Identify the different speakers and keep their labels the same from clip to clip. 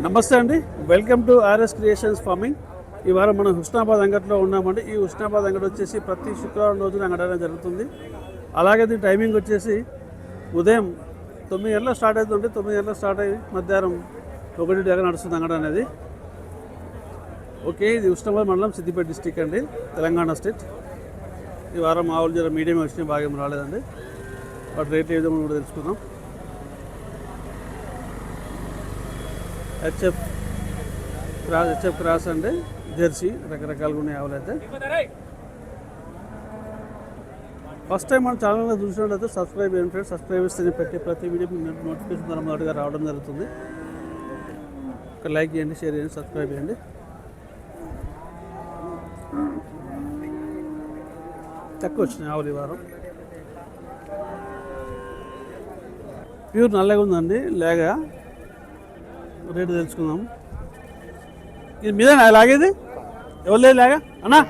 Speaker 1: నమస్తే అండి. Welcome to RS Creations farming ఈ వారం మనం హుస్నాబాద్ అంగట్లో ఉన్నామండి. ఈ హుస్నాబాద్ అంగడి వచ్చేసి ప్రతి శుక్రవారం రోజున అంగడం జరుగుతుంది. అలాగే దీని టైమింగ్ వచ్చేసి ఉదయం తొమ్మిది గంటల స్టార్ట్ అవుతుంది తొమ్మిది గంటల స్టార్ట్ అయ్యి మధ్యాహ్నం ఒకటి దగ్గర నడుస్తుంది అంగడం అనేది. ఓకే ఇది హుస్నాబాద్ మండలం సిద్దిపేట డిస్టిక్ అండి. తెలంగాణ స్టేట్ ఈ వారం ఆవులు జర మీడియం వచ్చినాయి బాగా రాలేదండి. వాటి రేట్ ఏ విధంగా కూడా తెలుసుకుందాం. హెచ్ఎఫ్ క్రాస్ హెచ్ఎఫ్ క్రాస్ అండి జెర్సీ రకరకాలుగా ఉన్నాయి ఆవులు అయితే. ఫస్ట్ టైం మన ఛానల్లో చూసినట్లయితే సబ్స్క్రైబ్ చేయండి ఫ్రెండ్స్. సబ్స్క్రైబ్ చేస్తే పెట్టి ప్రతి వీడియో మీకు నోటిఫికేషన్ ద్వారా మొదటిగా రావడం జరుగుతుంది. ఒక లైక్ చేయండి షేర్ చేయండి సబ్స్క్రైబ్ చేయండి. తక్కువ వచ్చినాయి ఆవులు ఈ వారం. ప్యూర్ నల్లగా ఉందండి. లేగా రేటు తెలుసుకుందాం. ఇది మీదేనా లాగేది ఎవరు లేదు లాగా? అన్నా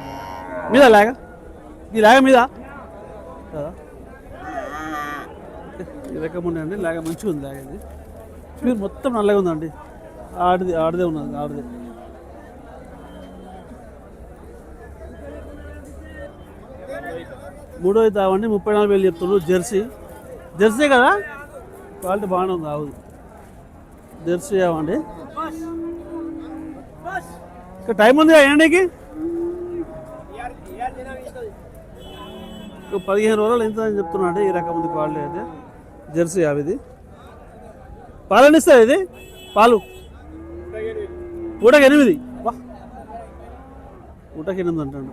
Speaker 1: మీద లాగా? ఈ లాగా మీద? కదా? ఈ రకం ఉన్నాయండి లాగా మంచిగా ఉంది లాగేది మీరు మొత్తం నల్లగా ఉందండి. ఆడిది ఆడదే ఉన్నది ఆడదే. మూడో తావండి ముప్పై నాలుగు వేలు చెప్తున్నారు జెర్సీ. జెర్సీ కదా? క్వాలిటీ బాగానే ఉంది ఆవుది. జెర్సీ అవ్వండి ఇంకా టైం ఉంది ఎండకి? పదిహేను రోజులు ఎంత అని చెప్తున్నాడు ఈ రకం ఉంది క్వాలిటీ అయితే. జెర్సీ అవిది పాలని ఇస్తుంది ఇది? పాలు. పూటకి ఎనిమిది. వా. పూటకి ఎనిమిది అంటాడు.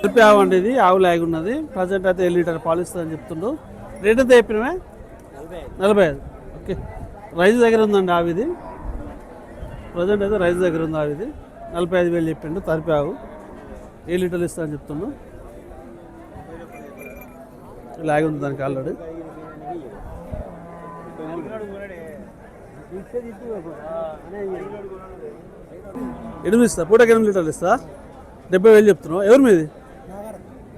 Speaker 1: కలిపి ఆవు అండి ఇది ఆవు లాగి ఉన్నది ప్రజెంట్ అయితే ఏ లీటర్ పాలు ఇస్తుందని చెప్తుండ్రు రేట్ ఎంత చెప్పినవే? నలభై ఐదు. ఓకే. రైస్ దగ్గర ఉందండి ఆవిది. ప్రజెంట్ అయితే రైస్ దగ్గర ఉంది ఆవిది. నలభై ఐదు వేలు చెప్పిండు తరిపి ఆవు ఏ లీటర్లు ఇస్తా అని చెప్తున్నా లాగి ఉంది దానికి ఆల్రెడీ. ఎనిమిది ఇస్తా పూటకి ఎనిమిది లీటర్లు ఇస్తా. డెబ్బై వేలు చెప్తున్నావు. ఎవరి మీది?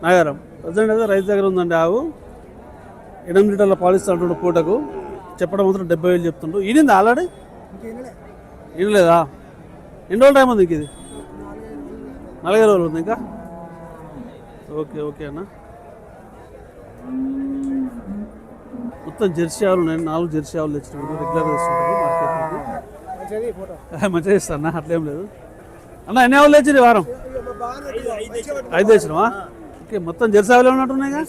Speaker 1: నాగారం. ప్రజెంట్ అయితే రైతు దగ్గర ఉందండి ఆవు. ఎనిమిది లీటర్ల పాలిస్తా అంటుండు పూటకు చెప్పడం మాత్రం డెబ్బై వేలు చెప్తుండ్రు. ఈనింది ఆల్రెడీ? ఈనలేదా ఎన్ని రోజులు టైం ఉంది ఇంక ఇది? నలభై రోజులు ఉంది ఇంకా? ఓకే ఓకే అన్న. మొత్తం జెర్సీ ఆవులు ఉన్నాయి. నాలుగు జెర్సీ ఆవులు తెచ్చినప్పుడు రెగ్యులర్గా తెచ్చుకుంటారు మార్కెట్కి మంచిగా ఇస్తాను అట్లేం లేదు. అన్న ఎన్ని ఆవులు తెచ్చింది వారం? ఐదు తెచ్చినావా ఓకే మొత్తం జెర్సీ ఆవులు ఉన్నట్టున్నాయిగా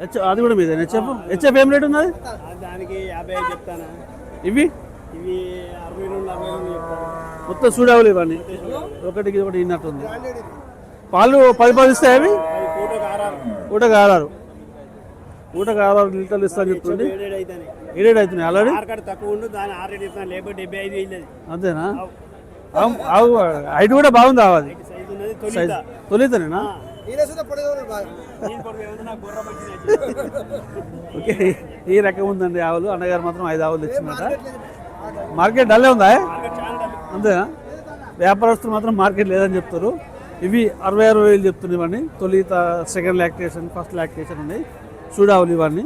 Speaker 1: హెచ్ అది కూడా మీద హెచ్ఎఫ్? హెచ్ఎఫ్ ఏం రేట్ ఉన్నది?
Speaker 2: దానికి యాభై చెప్తాను?
Speaker 1: ఇవి?
Speaker 2: ఇవి అరవై రెండు అరవై చెప్తాను.
Speaker 1: మొత్తం చూడావులు ఇవన్నీ ఒకటికి ఒకటి ఇన్నట్టుంది. పాలు పది పది ఇస్తాయి అవి?
Speaker 2: ఫోటోకి ఆరారు.
Speaker 1: పూటకు ఆరారు. లీటర్లు ఇస్తా అని చెప్తుంది.
Speaker 2: ఏడేడు
Speaker 1: అవుతున్నాయి ఆల్రెడీ? అంతేనా? హైట్ కూడా బాగుంది అది. తొలితేనేనా? ఓకే ఈ రకం ఉందండి ఆవులు. అన్నగారు మాత్రం ఐదు ఆవులు తెచ్చినట మార్కెట్ డల్లే ఉందా? అంతేనా? వ్యాపారస్తులు మాత్రం మార్కెట్ లేదని చెప్తారు. ఇవి అరవై అరవై వేలు చెప్తున్నారు ఇవన్నీ. తొలి సెకండ్ లాక్టేషన్ ఫస్ట్ లాక్టేషన్ ఉన్నాయి చూడావులు ఇవన్నీ.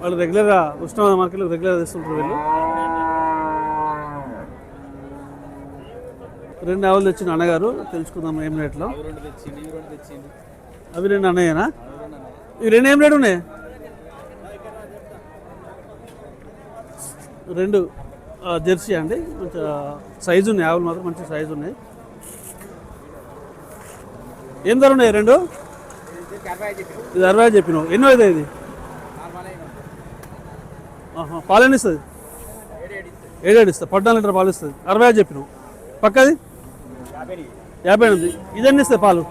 Speaker 1: వాళ్ళు రెగ్యులర్గా ఉష్ణ మార్కెట్లో రెగ్యులర్గా తెస్తుంటారు వీళ్ళు. రెండు ఆవులు తెచ్చిన అన్నగారు తెలుసుకుందాం ఏం రేట్లో. అవి రెండు అన్నయ్యనా? ఇవి రెండు ఏం రేటు ఉన్నాయి? రెండు జెర్సీ అండి. మంచి సైజు ఉన్నాయి ఆవులు మాత్రం మంచి సైజు ఉన్నాయి. ఏం ధర ఉన్నాయి రెండు? ఇది అరవై ఐదు చెప్పినావు. ఎన్నో అయితే ఇది? పాలు ఎన్ని ఇస్తుంది ఏడేడు ఇస్తుంది. పద్నాలుగు లీటర్ పాలు ఇస్తుంది. అరవై చెప్పినావు. పక్కది
Speaker 2: యాభై
Speaker 1: ఎనిమిది ఇది ఎన్ని ఇస్తుంది పాలు?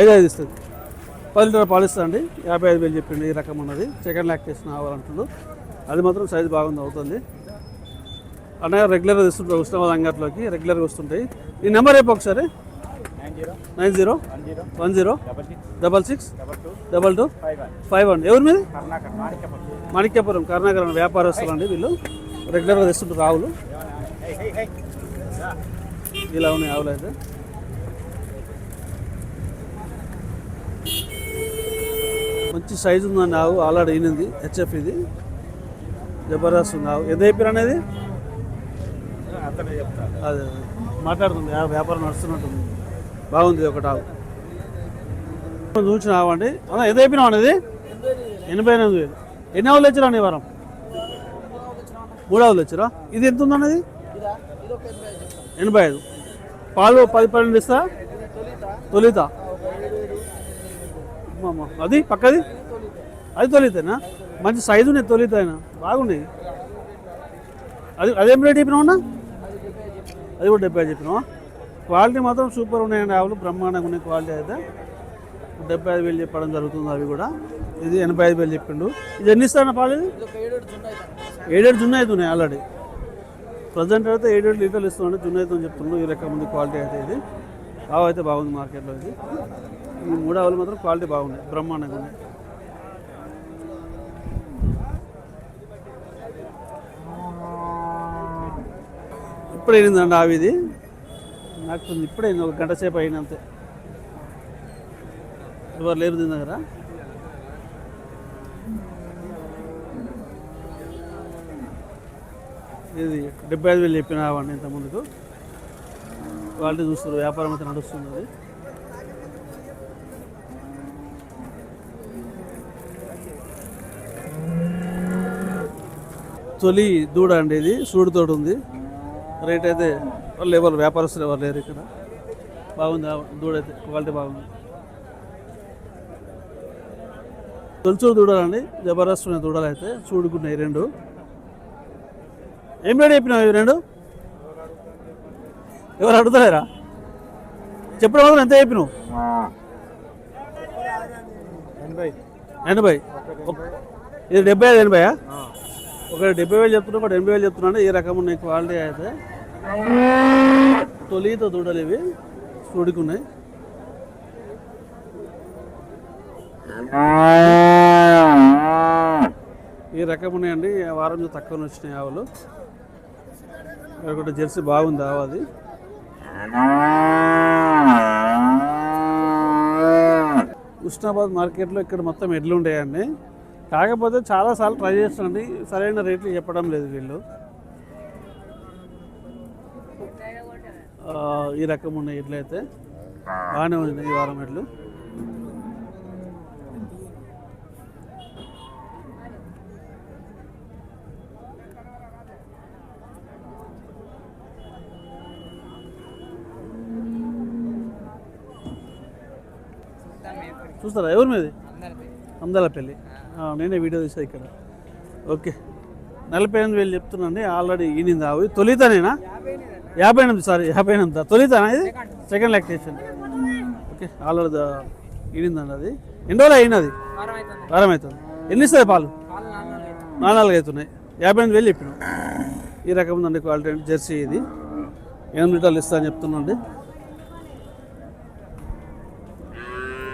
Speaker 1: ఐదు ఐదు ఇస్తుంది. పది లీటర్ పాలు ఇస్తా అండి యాభై ఐదు వేలు చెప్పిండి ఈ రకం ఉన్నది. సెకండ్ లాక్టేషన్ కావాలంటుండు. అది మాత్రం సైజు బాగుంది అవుతుంది. అన్నయ్య రెగ్యులర్గా తెస్తుంటారు ఉష్ణవాద అంగట్లోకి రెగ్యులర్గా వస్తుంటాయి. ఈ నెంబర్ రేపు ఒకసారి?
Speaker 2: Nine zero. One zero. Double six.
Speaker 1: Double
Speaker 2: two. Five one.
Speaker 1: ఎవరి మీద? మాణిక్యపురం. కర్ణాకరం వ్యాపారస్తులు అండి వీళ్ళు. రెగ్యులర్గా తెస్తుంటారు ఆవులు
Speaker 2: హై
Speaker 1: ఇలా ఉన్నాయి ఆవులు అయితే. మంచి సైజు ఉందండి ఆవు ఆల్రెడీ అయినది హెచ్ఎఫ్ ఇది. జబర్దస్త్ ఉంది ఆవు. ఎంత చెప్పారు అనేది? అదే అదే. మాట్లాడుతుంది ఆ వ్యాపారం నడుస్తున్నట్టుంది. బాగుంది ఒకటి ఆవు. చూసిన ఆవు అండి. ఎంత చెప్పినావు అనేది ఎనభై ఎనిమిది వేలు. ఎన్ని ఆవులు తెచ్చిరా నీ వారం? మూడు ఆవులు తెచ్చిరా ఇది ఎంత ఉందన్నది ఎనభై ఐదు. పాలు పది పన్నెండు ఇస్తా? తొలిత. అమ్మమ్మ. అది పక్కది? అది తొలితేనా? మంచి సైజు ఉన్నాయి తొలిత అయినా. బాగున్నాయి. అది అదేం రేట్ చెప్పినావు అది కూడా డెబ్బై చెప్పినావా? క్వాలిటీ మాత్రం సూపర్ ఉన్నాయండి ఆవులు. బ్రహ్మాండంగా ఉన్నాయి క్వాలిటీ అయితే. డెబ్బై ఐదు వేలు చెప్పడం జరుగుతుంది అవి కూడా. ఇది ఎనభై ఐదు వేలు చెప్పిండు. ఇది ఎన్ని ఇస్తాను పాలు ఇది? ఏడేడు జున్న అయితే ఉన్నాయి ఆల్రెడీ ప్రజెంట్ అయితే ఏడు లీటర్లు ఇస్తున్నాడు జున్న అని చెప్తున్నాడు. ఈ లెక్క ఉంది క్వాలిటీ అయితే ఇది. ఆవు అయితే బాగుంది మార్కెట్లో ఇది. ఈ మూడు ఆవులు మాత్రం క్వాలిటీ బాగున్నాయి బ్రహ్మాండంగా ఉన్నాయి. ఇప్పుడే అయిందండి ఆవి ఇది. నాకు కొంచెం ఇప్పుడే అయింది ఒక గంట సేపు అయినంతే ఎవరు లేరు దీని దగ్గర? ఇది డెబ్బై ఐదు వేలు చెప్పిన వాడిని ఇంత ముందుకు క్వాలిటీ చూస్తారు వ్యాపారం అయితే నడుస్తున్నది. తొలి దూడ అండి ఇది సూడితోటి ఉంది. రేట్ అయితే వాళ్ళు ఎవరు వ్యాపారస్తులు ఎవరు లేరు ఇక్కడ. బాగుంది దూడ అయితే క్వాలిటీ బాగుంది. తొలిచూడు దూడలండి జబర్దస్త్ దూడలు అయితే చూడుకున్నాయి రెండు. ఏం రేట్ చెప్పినావు ఇవి రెండు? ఎవరు అడుగుతలేరా? చెప్పడం మాత్రం ఎంత చెప్పినావు?
Speaker 2: ఎనభై.
Speaker 1: ఎనభై. ఇది డెబ్బై ఐదు ఎనభైయా ఒక డెబ్బై వేలు చెప్తున్నా ఒకటి ఎనభై వేలు చెప్తున్నాను ఈ రకం ఉన్నాయి క్వాలిటీ అయితే. తొలితో దూడలు ఇవి చూడుకున్నాయి ఈ రకం ఉన్నాయండి వారం నుంచి తక్కువ వచ్చినాయి ఆవులు. ఒకటి జెర్సీ బాగుంది అది? ఉస్నాబాద్ మార్కెట్లో ఇక్కడ మొత్తం ఎడ్లు ఉంటాయండి. కాకపోతే చాలాసార్లు ట్రై చేస్తానండి సరైన రేట్లు చెప్పడం లేదు వీళ్ళు. ఈ రకం ఉన్న ఎడ్లు అయితే బాగానే ఉంది ఈ వారం ఎడ్లు. చూస్తారా? ఎవరి మీది? అందలపల్లి. నేనే వీడియో తీసా ఇక్కడ. ఓకే. నలభై ఎనిమిది వేలు చెప్తున్నాండి. ఆల్రెడీ ఈనింది అవి తొలితనేనా? యాభై ఎనిమిది సారీ యాభై ఎనిమిది. తొలితనా ఇది? Second lactation. ఓకే ఆల్రెడీ ఈనిందండి అది. ఎన్ని రోజులు అయినది? వారం అవుతుంది ఎన్ని ఇస్తుంది పాలు? నాలుగు నాలుగు అవుతున్నాయి. యాభై ఎనిమిది వేలు చెప్పిన. ఈ రకం ఉందండి క్వాలిటీ జెర్సీ ఇది. ఎనిమిది లీటర్లు ఇస్తా అని చెప్తున్నాండి.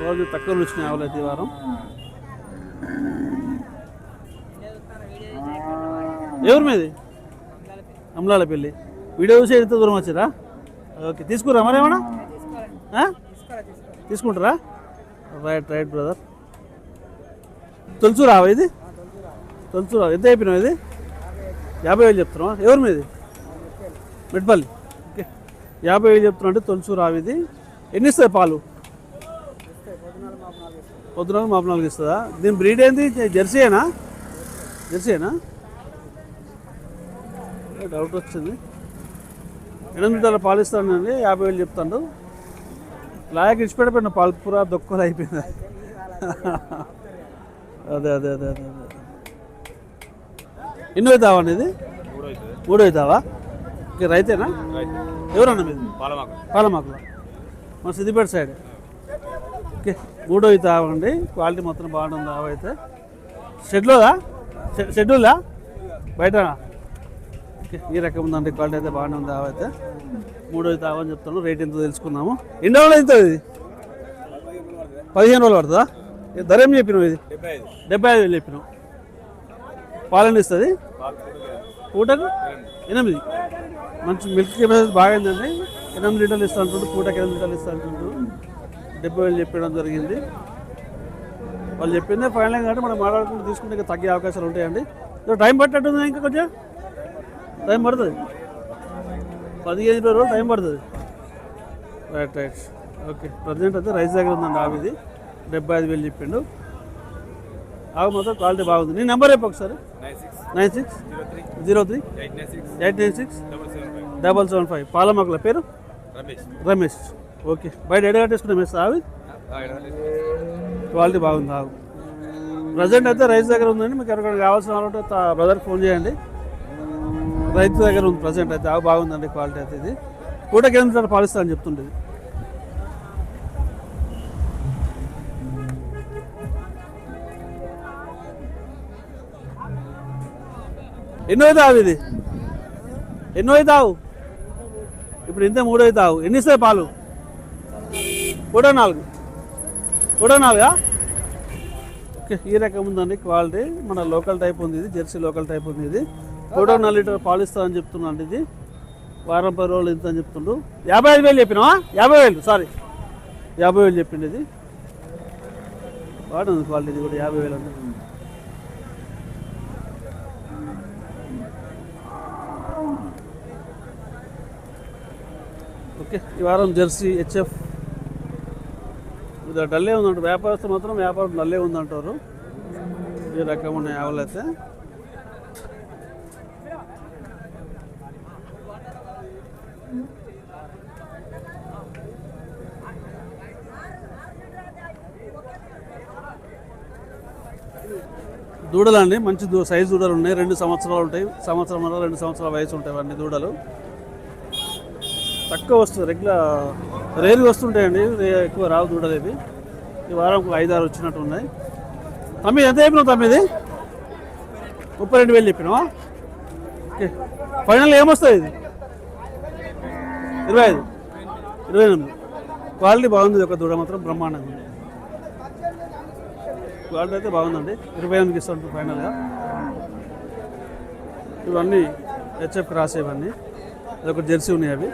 Speaker 1: రోజు తక్కువ వచ్చినాయి ఆవులైతే ఈ వారం. ఎవరి మీది? అమలాల పెళ్ళి వీడియో చూసి ఎంత దూరం వచ్చారా? ఓకే తీసుకురా మరేమన్నా తీసుకుంటారా? Right right brother. తొలుచు రావా ఇది? తొలుచు రావు ఎంత అయిపోయినావు ఇది? యాభై వేలు చెప్తున్నావా? ఎవరి మీది? మెట్పల్లి. ఓకే. యాభై వేలు చెప్తున్నా అంటే తొలుచు రావు ఇది. ఎన్ని ఇస్తుంది పాలు? పొద్దున మాపు నాలుగు ఇస్తుందా? దీని బ్రీడ్ ఏంది? జెర్సీయేనా? జెర్సీయేనా? డౌట్ వచ్చింది. ఎనిమిది లీటర్ల పాలు ఇస్తానండి యాభై వేలు చెప్తాను లాయక్ ఇచ్చిపెట్టిపోయిన పాలు పూరా దొక్కలు అయిపోయింది. అదే అదే అదే అదే అదే. ఎన్నో అవుతావా అనేది
Speaker 2: మూడో
Speaker 1: అవుతావా? ఓకే రైతేనా? ఎవరన్నా మీది?
Speaker 2: పాలమాకు.
Speaker 1: పాలమాకులో? మన సిద్దిపేట సైడ్. ఓకే. మూడో అయితే ఆవండి క్వాలిటీ మొత్తం బాగుంటుంది ఆవు అయితే. షెడ్లోదా? షె- షెడ్యూలా బయట ఓకే. ఈ రకం ఉందండి. క్వాలిటీ అయితే బాగానే ఉంది ఆవు అయితే. మూడో అయితే ఆవని చెప్తాను రేట్ ఎంత తెలుసుకుందాము. ఎన్ని రోజులు అవుతుంది ఇది? పదిహేను రోజులు పడుతుందా? ధర ఏం చెప్పినావు ఇది?
Speaker 2: డెబ్బై ఐదు
Speaker 1: వేలు చెప్పినావు. పాలన ఇస్తుంది? పూటకు? ఎనిమిది. మంచి మిల్క్ కెపాసిటీ బాగుందండి ఎనిమిది లీటర్లు ఇస్తా అంటుండ్రు పూటకి ఎనిమిది లీటర్లు ఇస్తా అంటుండ్రు డెబ్బై వేలు చెప్పడం జరిగింది. వాళ్ళు చెప్పిందే ఫైనల్ కాబట్టి మనం మాట్లాడుకుంటూ తీసుకుంటే ఇంకా తగ్గే అవకాశాలు ఉంటాయండి. టైం పట్టేట్టుంది ఇంకా కొంచెం? టైం పడుతుంది. పదిహేను ఇరవై రోజులు టైం పడుతుంది. Right right. ఓకే ప్రజెంట్ అయితే రైస్ దగ్గర ఉందండి ఆవు ఇది. డెబ్బై ఐదు వేలు చెప్పిండు. ఆవు మాత్రం క్వాలిటీ బాగుంది. నీ నెంబర్ రేపు ఒకసారి.
Speaker 2: Nine six. Zero three. Eight nine six. Double seven five.
Speaker 1: పాలమొక్కల పేరు?
Speaker 2: రమేష్.
Speaker 1: రమేష్. ఓకే. బయట ఎడ కట్టేసుకున్నా మిస్ ఆవి క్వాలిటీ బాగుంది ఆవు ప్రజెంట్ అయితే రైతు దగ్గర ఉందండి. మీకు ఎవరికైనా కావాల్సిన వాళ్ళంటే బ్రదర్కి ఫోన్ చేయండి. రైతు దగ్గర ఉంది ప్రజెంట్ అయితే. ఆవు బాగుందండి క్వాలిటీ అయితే ఇది. పూటకి ఎనిమిది సార్లు పాలిస్తా అని చెప్తుండేది. ఎన్నో అవుతావు ఇది? ఎన్నో అవుతావు ఆవు ఇప్పుడు ఇంత మూడో అయితే ఎన్ని పాలు? మూడో నాలుగు. మూడో నాలుగా? ఓకే ఈ రకం ఉందండి క్వాలిటీ. మన లోకల్ టైప్ ఉంది ఇది జెర్సీ లోకల్ టైప్ ఉంది ఇది. మూడో నాలుగు లీటర్ పాలు ఇస్తామని చెప్తున్నాను ఇది. వారం పది రోజులు ఇంత అని చెప్తుండు యాభై ఐదు వేలు చెప్పినావా? యాభై వేలు సారీ. యాభై వేలు చెప్పింది ఇది. బాగుంది క్వాలిటీ ఇది కూడా యాభై వేలు అంటే ఓకే ఈ వారం జెర్సీ హెచ్ఎఫ్ డల్లే ఉందంట. వ్యాపారస్తులు మాత్రం వ్యాపారం డల్లే ఉందంటారు. ఈ రకమైన ఉన్నాయి అయితే. దూడలు అండి మంచి సైజు దూడలు ఉన్నాయి. రెండు సంవత్సరాలు ఉంటాయి. సంవత్సరం రెండు సంవత్సరాల వయసు ఉంటాయి. అన్ని దూడలు. తక్కువ వస్తుంది రెగ్యులర్ రేరుగా వస్తుంటాయండి రే- ఎక్కువ రావు దూడలు ఈ వారం ఒక ఐదు ఆరు వచ్చినట్టు ఉన్నాయి. తమ్మిది ఎంత చెప్పినావు తమ్మిది ముప్పై రెండు వేలు చెప్పినావా? ఓకే. ఫైనల్ ఏమొస్తుంది ఇది? ఇరవై ఐదు. ఇరవై ఎనిమిది. క్వాలిటీ బాగుంది ఒక దూడ మాత్రం బ్రహ్మాండంగా ఉంది. క్వాలిటీ అయితే బాగుందండి. ఇరవై ఎనిమిదికి ఇస్తుంటారు ఫైనల్గా. ఇవన్నీ హెచ్ఎఫ్ క్రాస్ ఇవన్నీ. అదొక జెర్సీ ఉన్నాయి అవి.